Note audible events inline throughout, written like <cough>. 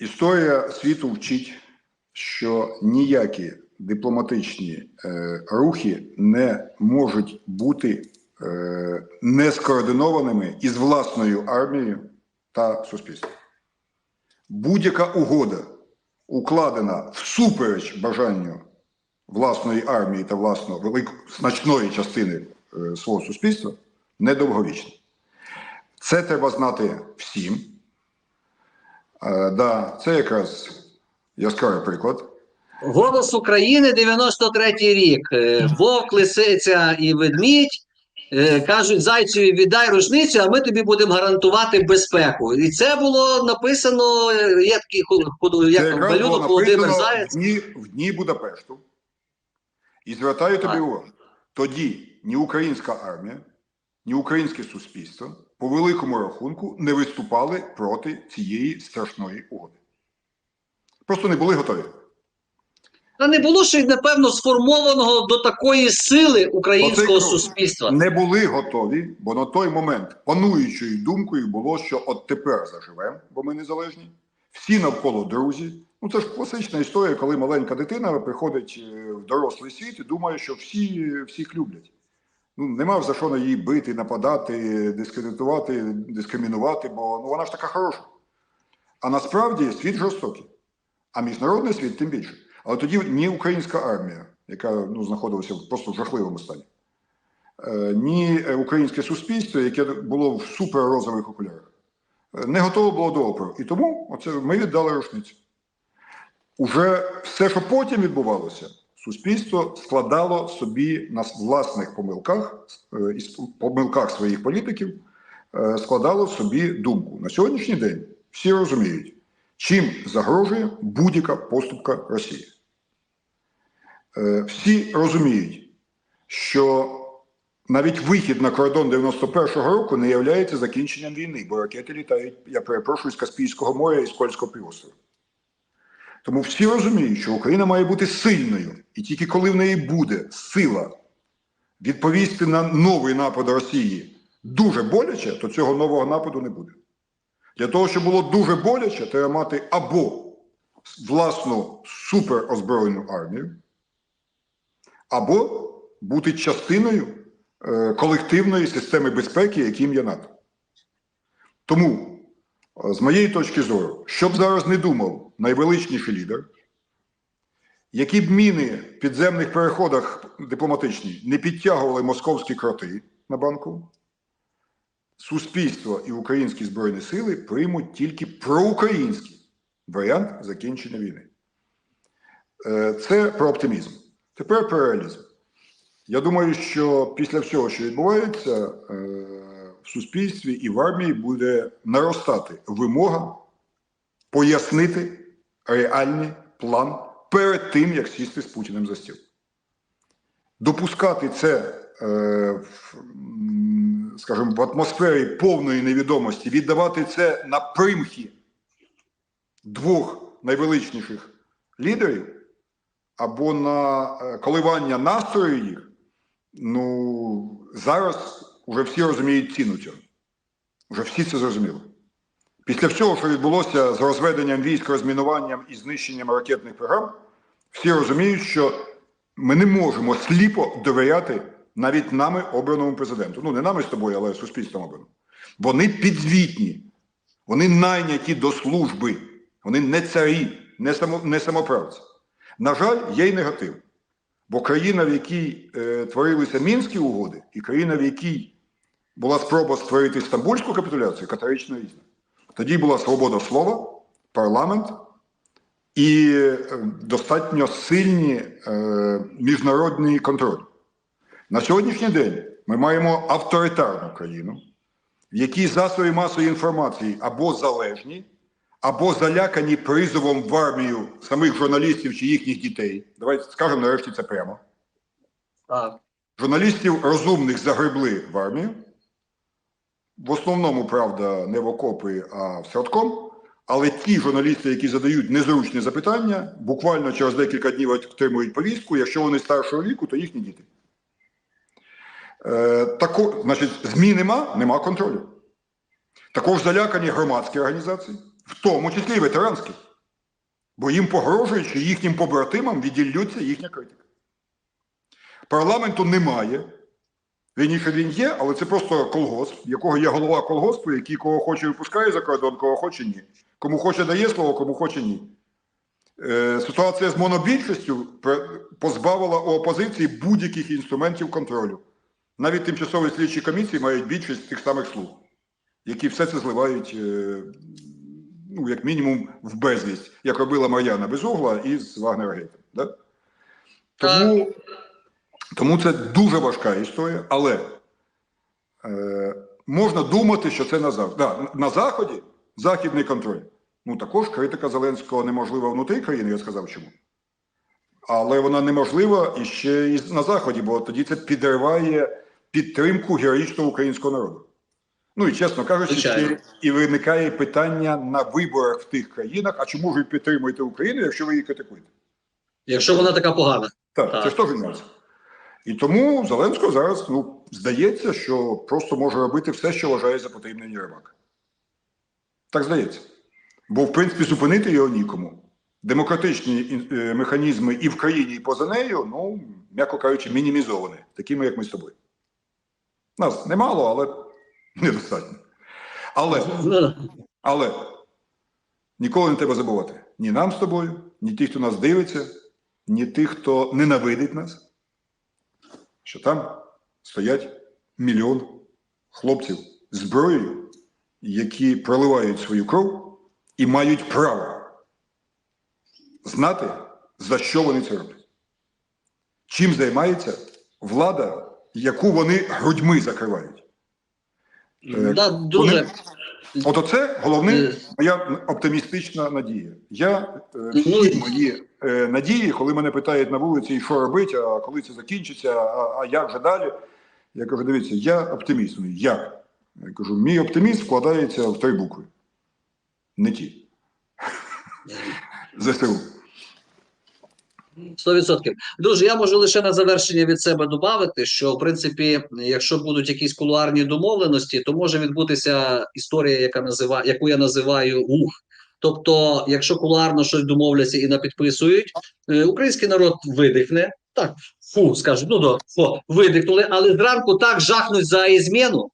Історія світу вчить, що ніякі дипломатичні е, рухи не можуть бути е, не скоординованими із власною армією та суспільством. Будь-яка угода, укладена всупереч бажанню власної армії та власної великої значної частини е, свого суспільства, недовговічна. Це треба знати всім. Е, да, це якраз яскравий приклад. Голос України 93-й рік. Е, Вовк, лисиця і ведмідь е, кажуть зайцеві віддай рушницю, а ми тобі будемо гарантувати безпеку. І це було написано, е, є такий як малюнок Володимир Заєць. в дні, в дні Будапешту. І звертаю тобі увагу. Тоді ні українська армія, ні українське суспільство по великому рахунку не виступали проти цієї страшної угоди. Просто не були готові. Та не було ще й, напевно, сформованого до такої сили українського крок. суспільства. Не були готові, бо на той момент пануючою думкою було, що от тепер заживемо, бо ми незалежні. Всі навколо друзі. Ну це ж класична історія, коли маленька дитина приходить е, в дорослий світ і думає, що всі всіх люблять. Ну, нема за що на її бити, нападати, дискредитувати, дискримінувати, бо ну, вона ж така хороша. А насправді світ жорстокий, а міжнародний світ тим більше. Але тоді ні українська армія, яка ну, знаходилася просто в жахливому стані, е, ні українське суспільство, яке було в суперрозових окулярах, е, не готове було до опору. І тому оце ми віддали рушницю. Уже все, що потім відбувалося, суспільство складало собі на власних помилках, е, із помилках своїх політиків, е, складало собі думку. На сьогоднішній день всі розуміють, чим загрожує будь-яка поступка Росії. Е, Всі розуміють, що навіть вихід на кордон 91-го року не є закінченням війни, бо ракети літають, я перепрошую, з Каспійського моря і з Кольського півострова. Тому всі розуміють, що Україна має бути сильною, і тільки коли в неї буде сила відповісти на новий напад Росії дуже боляче, то цього нового нападу не буде. Для того, щоб було дуже боляче, треба мати або власну суперозброєну армію, або бути частиною е, колективної системи безпеки, яким є НАТО. Тому, з моєї точки зору, щоб зараз не думав найвеличніший лідер, які б міни в підземних переходах дипломатичні не підтягували московські кроти на банку, суспільство і українські збройні сили приймуть тільки проукраїнський варіант закінчення війни. Е, Це про оптимізм. Тепер про реалізм. Я думаю, що після всього, що відбувається е, в суспільстві і в армії, буде наростати вимога пояснити реальний план перед тим, як сісти з Путіним за стіл. Допускати це, е, скажімо, в атмосфері повної невідомості, віддавати це на примхи двох найвеличніших лідерів або на е, коливання настрою їх, ну зараз вже всі розуміють ціну цього. Вже всі це зрозуміли. Після всього, що відбулося з розведенням військ, розмінуванням і знищенням ракетних програм, всі розуміють, що ми не можемо сліпо довіряти навіть нами обраному президенту. Ну, не нами з тобою, але суспільством обраному. Вони підзвітні, вони найняті до служби, вони не царі, не, само, не самоправці. На жаль, є й негатив. Бо країна, в якій е, творилися мінські угоди, і країна, в якій була спроба створити стамбульську капітуляцію, категорично різна. Тоді була свобода слова, парламент і е, достатньо сильні е, міжнародний контроль. На сьогоднішній день ми маємо авторитарну країну, в якій засоби масової інформації або залежні, або залякані призовом в армію самих журналістів чи їхніх дітей. Давайте скажемо нарешті це прямо. Так. Журналістів розумних загребли в армію. В основному, правда, не в окопи, а в садком. Але ті журналісти, які задають незручні запитання, буквально через декілька днів отримують повістку. Якщо вони старшого віку, то їхні діти. Е, тако, значить, ЗМІ нема, нема контролю. Також залякані громадські організації, в тому числі і ветеранські. бо їм погрожують, що їхнім побратимам віділлються їхня критика. Парламенту немає. Вірніше він є, але це просто колгосп, якого є голова колгоспу, який кого хоче випускає за кордон, кого хоче ні. Кому хоче дає слово, кому хоче ні. Е, ситуація з монобільшістю позбавила у опозиції будь-яких інструментів контролю. Навіть тимчасові слідчі комісії мають більшість тих самих слуг, які все це зливають, е, ну, як мінімум, в безвість, як робила Мар'яна Безугла із Вагнергейтом. Да? Тому, тому це дуже важка історія, але е, можна думати, що це на Заході. Да, на Заході західний контроль. Ну також критика Зеленського неможлива внутрі країни, я сказав чому. Але вона неможлива і ще і на Заході, бо тоді це підриває підтримку героїчного українського народу. Ну і чесно кажучи, Звичайно. і виникає питання на виборах в тих країнах: а чому ж ви підтримуєте Україну, якщо ви її критикуєте? Якщо вона така погана. Так, Так. це ж теж нюанс. І тому Зеленського зараз ну, здається, що просто може робити все, що вважає за потрібне Єрмак. Так здається. Бо, в принципі, зупинити його нікому. Демократичні е, механізми і в країні, і поза нею, ну, м'яко кажучи, мінімізовані, такими, як ми з тобою. Нас немало, але недостатньо. Але але ніколи не треба забувати ні нам з тобою, ні ті, хто нас дивиться, ні тих, хто ненавидить нас, що там стоять мільйон хлопців зброєю, які проливають свою кров і мають право знати, за що вони це роблять. Чим займається влада, яку вони грудьми закривають. Е, да, дуже. От оце головне моя оптимістична надія. Я е, Ну, всі мої е, надії, коли мене питають на вулиці, і що робити, а коли це закінчиться, а, а як же далі? Я кажу: дивіться, я оптиміст. Як? Я кажу, мій оптимізм вкладається в три букви. Не ті. ЗСУ. 100%. Друзі, я можу лише на завершення від себе додати, що в принципі, якщо будуть якісь кулуарні домовленості, то може відбутися історія, яка назива, яку я називаю ух. Тобто, якщо кулуарно щось домовляться і напідписують, е, український народ видихне. Так, фу, скажуть, ну до фу, видихнули, але зранку так жахнуть за ізміну,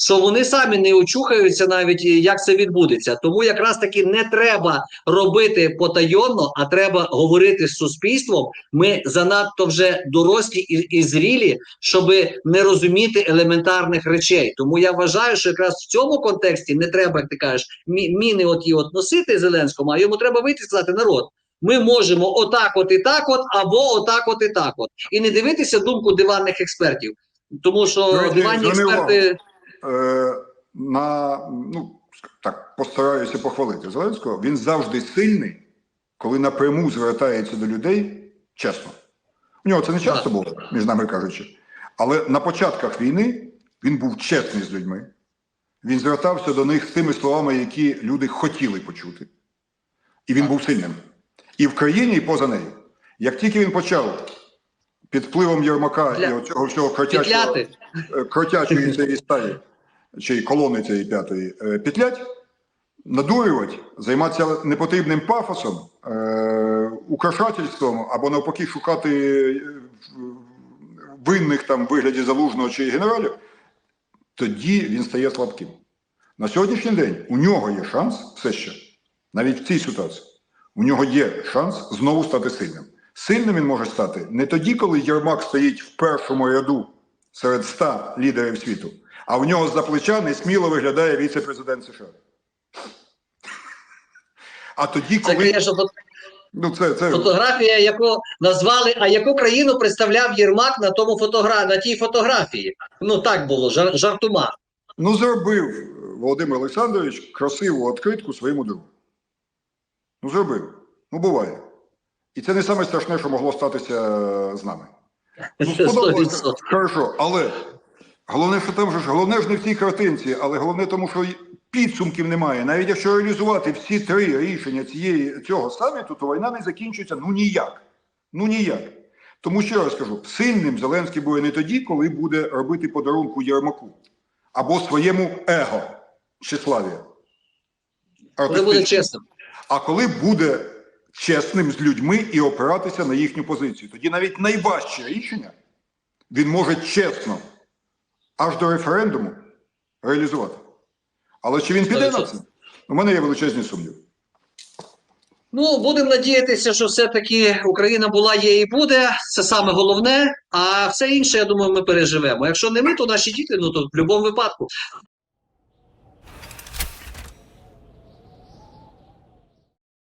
що вони самі не очухаються навіть, як це відбудеться. Тому якраз таки не треба робити потайонно, а треба говорити з суспільством. Ми занадто вже дорослі і, і зрілі, щоб не розуміти елементарних речей. Тому я вважаю, що якраз в цьому контексті не треба, як ти кажеш, мі- міни оті от носити Зеленському, а йому треба вийти і сказати народ. Ми можемо отак, от і так, от, або отак, от і так, от, і не дивитися думку диванних експертів, тому що диванні експерти. Е, на, ну, так, постараюся похвалити Зеленського. Він завжди сильний, коли напряму звертається до людей чесно. У нього це не часто було, між нами кажучи. Але на початках війни він був чесний з людьми. Він звертався до них з тими словами, які люди хотіли почути. І він був сильним. І в країні, і поза нею. Як тільки він почав під впливом Єрмака Для- і оцього всього кротячого, е, кротячої цієї стаї, чи колони цієї п'ятої, е, петлять, надурювати, займатися непотрібним пафосом, е, украшательством або навпаки шукати е, винних там вигляді залужного чи генералів, тоді він стає слабким. На сьогоднішній день у нього є шанс все ще, навіть в цій ситуації, у нього є шанс знову стати сильним. Сильним він може стати не тоді, коли Єрмак стоїть в першому ряду серед ста лідерів світу, а в нього з-за плеча несміло виглядає віце-президент США. А тоді, Це, коли фото- ну це, це фотографія, яку назвали, а яку країну представляв Єрмак на тому фотогра... на тій фотографії. Ну так було, жар... жартума. ну зробив Володимир Олександрович красиву відкритку своєму другу. Ну зробив. Ну буває. І це не саме страшне, що могло статися з нами. Ну, <laughs> сподобалося. Хорошо, але головне, що там же ж головне ж не в цій картинці, але головне тому, що підсумків немає. Навіть якщо реалізувати всі три рішення цієї цього саміту, то війна не закінчується ну ніяк. Ну ніяк. Тому ще раз кажу, сильним Зеленський буде не тоді, коли буде робити подарунку Єрмаку або своєму его тщеславія. Коли буде Артистичному. А коли буде чесним з людьми і опиратися на їхню позицію. Тоді навіть найважче рішення він може чесно аж до референдуму реалізувати. Але чи він піде на це? У мене є величезні сумніви. Ну, будемо надіятися, що все-таки Україна була, є і буде. Це саме головне. А все інше, я думаю, ми переживемо. Якщо не ми, то наші діти, ну то в будь-якому випадку.